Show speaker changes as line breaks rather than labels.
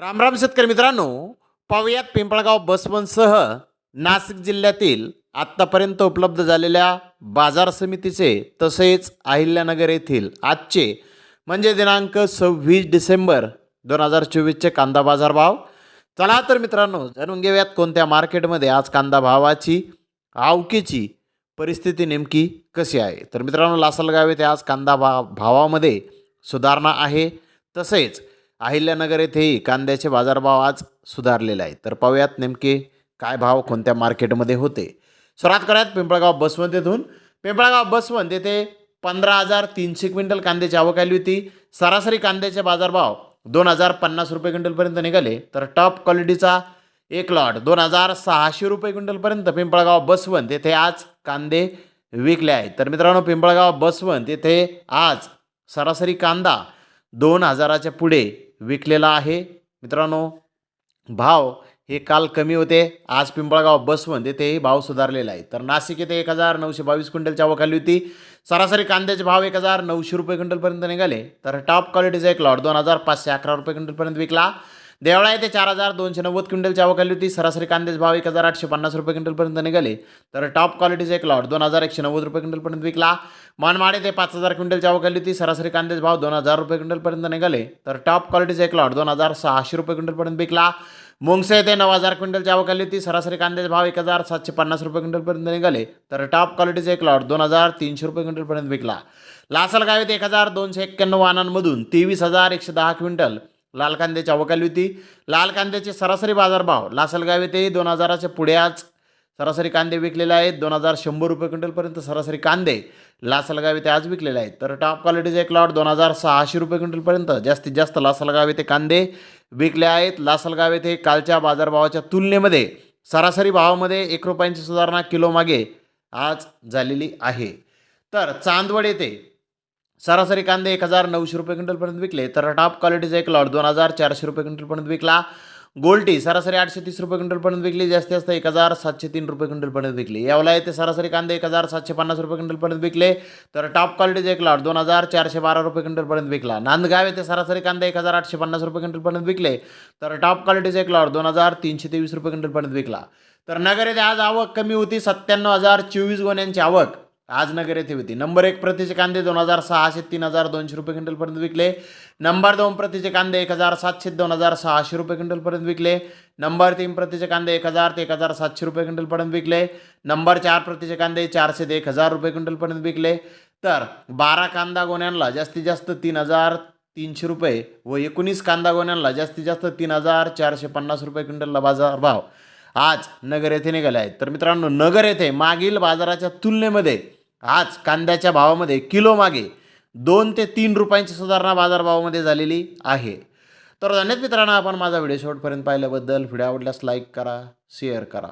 रामराम शेतकरी मित्रांनो पाहुयात पिंपळगाव बसवनसह नाशिक जिल्ह्यातील आत्तापर्यंत उपलब्ध झालेल्या बाजार समितीचे तसेच अहिल्यानगर येथील आजचे म्हणजे दिनांक सव्वीस डिसेंबर दोन हजार चोवीसचे कांदा बाजार भाव. चला तर मित्रांनो जाणून घेऊयात कोणत्या मार्केटमध्ये आज कांदा भावाची आवकीची परिस्थिती नेमकी कशी आहे. तर मित्रांनो लासलगाव येथे आज कांदा भा भावामध्ये सुधारणा आहे. तसेच अहिल्यानगर येथेही कांद्याचे बाजारभाव आज सुधारलेले आहेत. तर पाहूयात नेमके काय भाव कोणत्या मार्केटमध्ये होते. सुरुवात करूयात पिंपळगाव बसवंत येथून. पिंपळगाव बसवंत येथे पंधरा हजार तीनशे क्विंटल कांद्याची आवक आली होती. सरासरी कांद्याचे बाजारभाव दोन हजार पन्नास रुपये क्विंटलपर्यंत निघाले. तर टॉप क्वालिटीचा एक लॉट दोन हजार सहाशे रुपये क्विंटलपर्यंत पिंपळगाव बसवंत येथे आज कांदे विकले आहेत. तर मित्रांनो पिंपळगाव बसवंत येथे आज सरासरी कांदा दोन हजाराच्या पुढे विकलेला आहे. मित्रांनो भाव हे काल कमी होते. आज पिंपळगाव बसवंत येथेही भाव सुधारलेला आहे. तर नाशिक येथे एक हजार नऊशे बावीस क्विंटलच्या आवक होती. सरासरी कांद्याचे भाव एक हजार नऊशे रुपये क्विंटलपर्यंत निघाले. तर टॉप क्वालिटीचा एक लॉट दोन हजार पाचशे अकरा रुपये क्विंटलपर्यंत विकला. देवळा येथे चार हजार दोनशे नव्वद क्विंटलची आवक आली होती. सरासरी कांद्याचे भाव एक हजार आठशे पन्नास रुपये क्विंटलपर्यंत निघाले. तर टॉप क्वालिटीचा एक लॉट दोन हजार एकशे नव्वद रुपये क्विंटलपर्यंत विकला. मनमाड येथे पाच हजार क्विंटलची आवक आली होती. सरासरी कांद्याचे भाव दोन हजार रुपये क्विंटलपर्यंत निघाले. तर टॉप क्वालिटीचा एक लॉट दोन हजार सहाशे रुपये क्विंटलपर्यंत विकला. मुंगसे येथे नऊ हजार क्विंटलची आवक आली होती. सरासरी कांद्याचे भाव एक हजार सातशे पन्नास रुपये क्विंटलपर्यंत निघाले. तर टॉप क्वालिटीचा एक लॉट दोन हजार तीनशे रुपये क्विंटलपर्यंत विकला. लासलगाव येथे एक हजार दोनशे एक्क्याण्णव वाहनांमधून तेवीस हजार एकशे दहा क्विंटल लाल कांद्याची अवकाली होती. लाल कांद्याचे सरासरी बाजारभाव लासलगाव येथे दोन हजाराच्या पुढे आज सरासरी कांदे विकलेले आहेत. दोन हजार शंभर रुपये क्विंटलपर्यंत सरासरी कांदे लासलगाव येथे आज विकलेले आहेत. तर टॉप क्वालिटीचे एक लॉट दोन हजार सहाशे रुपये क्विंटलपर्यंत जास्तीत जास्त लासलगाव येथे कांदे विकले आहेत. लासलगाव येथे कालच्या बाजारभावाच्या तुलनेमध्ये सरासरी भावामध्ये एक रुपयांची सुधारणा किलो मागे आज झालेली आहे. तर चांदवड येथे सरासरी कांदे एक हजार नऊशे रुपये क्विंटलपर्यंत विकले. तर टॉप क्वालिटीचा एक लॉट दोन हजार चारशे रुपये क्विंटलपर्यंत विकला. गोल्टी सरासरी आठशे तीस रुपये क्विंटलपर्यंत विकली जास्ती जास्त एक हजार सातशे तीन रुपये क्विंटलपर्यंत विकली. यावला येथे सरासरी कांदे एक हजार सातशे पन्नास रुपये क्विंटलपर्यंत विकले. तर टॉप क्वालिटीचा एक लॉट दोन हजार चारशे बारा रुपये क्विंटलपर्यंत विकला. नांदगाव येथे सरासरी कांदे एक हजार आठशे पन्नास रुपये क्विंटलपर्यंत विकले. तर टॉप क्वालिटीचा एक लॉट दोन हजार तीनशे तेवीस रुपये क्विंटलपर्यंत विकला. तर नगर येथे आज आवक कमी होती सत्त्याण्णव हजार चोवीस गोण्यांची आवक. आज नगर येथे होती. नंबर एक प्रतीचे कांदे दोन हजार सहाशे तीन हजार दोनशे रुपये क्विंटलपर्यंत विकले. नंबर दोन प्रतीचे कांदे एक हजार सातशे दोन हजार सहाशे रुपये क्विंटलपर्यंत विकले. नंबर तीन प्रतीचे कांदे एक हजार ते एक हजार सातशे रुपये क्विंटलपर्यंत विकले. नंबर चार प्रतीचे कांदे चारशे ते एक हजार रुपये क्विंटलपर्यंत विकले. तर बारा कांदा गोण्यांना जास्तीत जास्त तीन हजार तीनशे रुपये व एकोणीस कांदा गोण्यांना जास्तीत जास्त तीन हजार चारशे पन्नास रुपये क्विंटलला बाजार भाव. आज नगर येथे निघाले आहेत. तर मित्रांनो नगर येथे मागील बाजाराच्या तुलनेमध्ये आज कांद्याच्या भावामध्ये किलो मागे दोन ते तीन रुपयांची सुधारणा बाजारभावामध्ये झालेली आहे. तर धन्यवाद मित्रांनो आपण माझा व्हिडिओ शेवटपर्यंत पाहिल्याबद्दल. व्हिडिओ आवडल्यास लाईक करा शेअर करा.